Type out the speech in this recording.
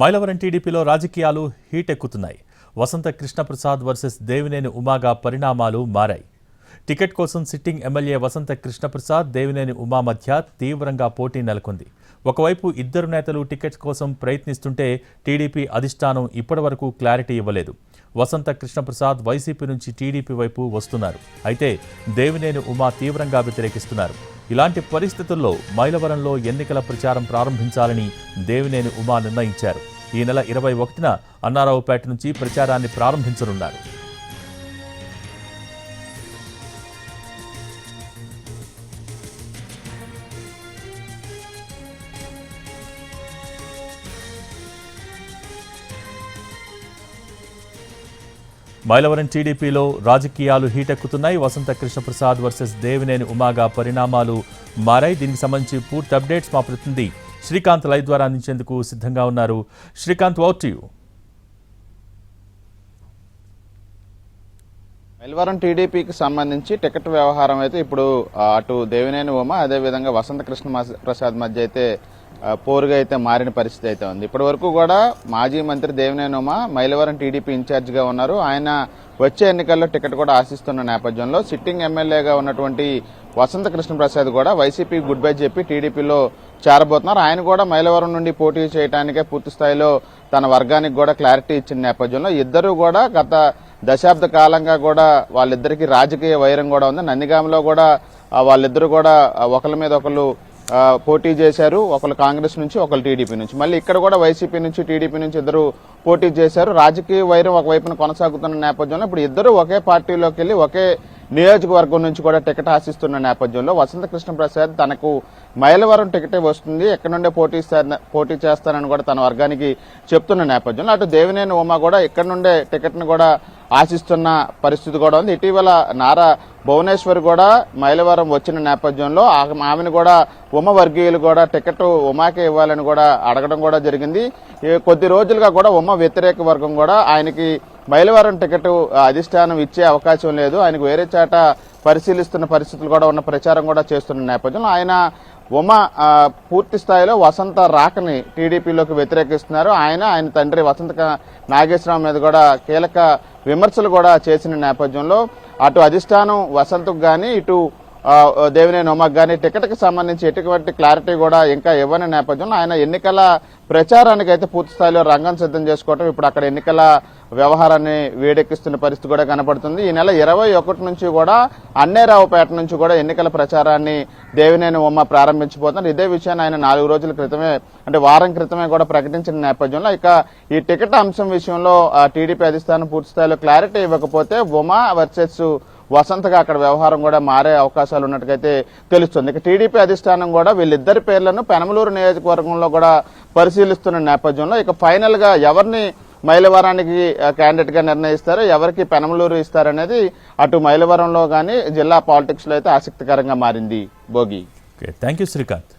మైలవరం టీడీపీలో రాజకీయాలు హీట్ ఎక్కుతున్నాయి వసంత కృష్ణప్రసాద్ వర్సెస్ దేవినేని ఉమాగా పరిణామాలు మారాయి. టికెట్ కోసం సిట్టింగ్ ఎమ్మెల్యే వసంత కృష్ణప్రసాద్ దేవినేని ఉమా మధ్య తీవ్రంగా పోటీ నెలకొంది. ఒకవైపు ఇద్దరు నేతలు టికెట్ కోసం ప్రయత్నిస్తుంటే టీడీపీ అధిష్టానం ఇప్పటివరకు క్లారిటీ ఇవ్వలేదు. వసంత కృష్ణప్రసాద్ వైసీపీ నుంచి టీడీపీ వైపు వస్తున్నారు. అయితే దేవినేని ఉమా తీవ్రంగా వ్యతిరేకిస్తున్నారు. ఇలాంటి పరిస్థితుల్లో మైలవరంలో ఎన్నికల ప్రచారం ప్రారంభించాలని దేవినేని ఉమా నిర్ణయించారు. ఈ నెల ఇరవై ఒకటిన అన్నారావుపేట నుంచి ప్రచారాన్ని ప్రారంభించనున్నారు. మైలవరం టీడీపీలో రాజకీయాలు హీటెక్కుతున్నాయి. వసంత కృష్ణప్రసాద్ వర్సెస్ దేవినేని ఉమాగా పరిణామాలు మారాయి. దీనికి సంబంధించి పూర్తి అప్డేట్స్ మా ప్రతినిధి శ్రీకాంత్ లైవ్ ద్వారా అందించేందుకు సిద్ధంగా ఉన్నారు. Srikanth over to you. Mylavaram టీడీపీకి సంబంధించి టికెట్ వ్యవహారం అయితే ఇప్పుడు అటు దేవినేని ఉమ అదేవిధంగా వసంత కృష్ణ మాస- ప్రసాద్ మధ్య అయితే పోరుగా అయితే మారిన పరిస్థితి అయితే ఉంది. ఇప్పటి వరకు కూడా మాజీ మంత్రి దేవినేని మైలవరం టీడీపీ ఇన్ఛార్జిగా ఉన్నారు. ఆయన వచ్చే ఎన్నికల్లో టికెట్ కూడా ఆశిస్తున్న నేపథ్యంలో సిట్టింగ్ ఎమ్మెల్యేగా ఉన్నటువంటి వసంత కృష్ణ ప్రసాద్ కూడా వైసీపీ గుడ్ బై చెప్పి టీడీపీలో చేరబోతున్నారు. ఆయన కూడా మైలవరం నుండి పోటీ చేయడానికే పూర్తి స్థాయిలో తన వర్గానికి కూడా క్లారిటీ ఇచ్చిన నేపథ్యంలో ఇద్దరు కూడా గత దశాబ్ద కాలంగా కూడా వాళ్ళిద్దరికీ రాజకీయ వైరం కూడా ఉంది. నందిగామలో కూడా వాళ్ళిద్దరూ కూడా ఒకళ్ళ ఒకరి మీద ఒకళ్ళు పోటీ చేశారు ఒకళ్ళు కాంగ్రెస్ నుంచి ఒకళ్ళు టీడీపీ నుంచి. మళ్ళీ ఇక్కడ కూడా వైసీపీ నుంచి టీడీపీ నుంచి ఇద్దరు పోటీ చేశారు. రాజకీయ వైరం ఒకవైపున కొనసాగుతున్న నేపథ్యంలో ఇప్పుడు ఇద్దరు ఒకే పార్టీలోకి వెళ్ళి ఒకే నియోజకవర్గం నుంచి కూడా టికెట్ ఆశిస్తున్న నేపథ్యంలో వసంత కృష్ణ ప్రసాద్ తనకు మైలవరం టికెటే వస్తుంది. ఎక్కడి నుండే పోటీ పోటీ చేస్తానని కూడా తన వర్గానికి చెప్తున్న నేపథ్యంలో. అటు దేవినేని ఉమా కూడా ఇక్కడ నుండే టికెట్ను కూడా ఆశిస్తున్న పరిస్థితి కూడా ఉంది. ఇటీవల నారా భువనేశ్వర్ కూడా మైలవరం వచ్చిన నేపథ్యంలో ఆమెను కూడా ఉమ వర్గీయులు కూడా టికెట్ ఉమాకే ఇవ్వాలని కూడా అడగడం కూడా జరిగింది. కొద్ది రోజులుగా కూడా ఉమ వ్యతిరేక వర్గం కూడా ఆయనకి మైలవరం టికెట్ అధిష్టానం ఇచ్చే అవకాశం లేదు. ఆయనకు వేరే చాట పరిశీలిస్తున్న పరిస్థితులు కూడా ఉన్న ప్రచారం కూడా చేస్తున్న నేపథ్యంలో ఆయన ఉమ పూర్తి స్థాయిలో వసంత రాకని టీడీపీలోకి వ్యతిరేకిస్తున్నారు. ఆయన ఆయన తండ్రి వసంత నాగేశ్వరరావు మీద కూడా కీలక విమర్శలు కూడా చేసిన నేపథ్యంలో అటు అధిష్టానం వసంతకు కానీ ఇటు దేవినేని ఉమకు కానీ టికెట్కి సంబంధించి ఎటువంటి క్లారిటీ కూడా ఇంకా ఇవ్వని నేపథ్యంలో ఆయన ఎన్నికల ప్రచారానికి అయితే పూర్తి స్థాయిలో రంగం సిద్ధం చేసుకోవటం ఇప్పుడు అక్కడ ఎన్నికల వ్యవహారాన్ని వేడెక్కిస్తున్న పరిస్థితి కూడా కనపడుతుంది. ఈ నెల ఇరవై ఒకటి నుంచి కూడా అన్నేరావుపేట నుంచి కూడా ఎన్నికల ప్రచారాన్ని దేవినేని ఉమ్మ ప్రారంభించబోతున్నారు. ఇదే విషయాన్ని ఆయన నాలుగు రోజుల క్రితమే అంటే వారం క్రితమే కూడా ప్రకటించిన నేపథ్యంలో ఇక ఈ టికెట్ అంశం విషయంలో టీడీపీ అధిష్టానం పూర్తి స్థాయిలో క్లారిటీ ఇవ్వకపోతే ఉమా వర్సెస్ వసంతగా అక్కడ వ్యవహారం కూడా మారే అవకాశాలు ఉన్నట్టుగైతే తెలుస్తుంది. ఇక టీడీపీ అధిష్టానం కూడా వీళ్ళిద్దరి పేర్లను పెనమలూరు నియోజకవర్గంలో కూడా పరిశీలిస్తున్న నేపథ్యంలో ఇక ఫైనల్గా ఎవరిని మైలవరానికి క్యాండిడేట్గా నిర్ణయిస్తారో ఎవరికి పెనమలూరు ఇస్తారనేది అటు మైలవరంలో కానీ జిల్లా పాలిటిక్స్లో అయితే ఆసక్తికరంగా మారింది. భోగి. Thank you Srikanth.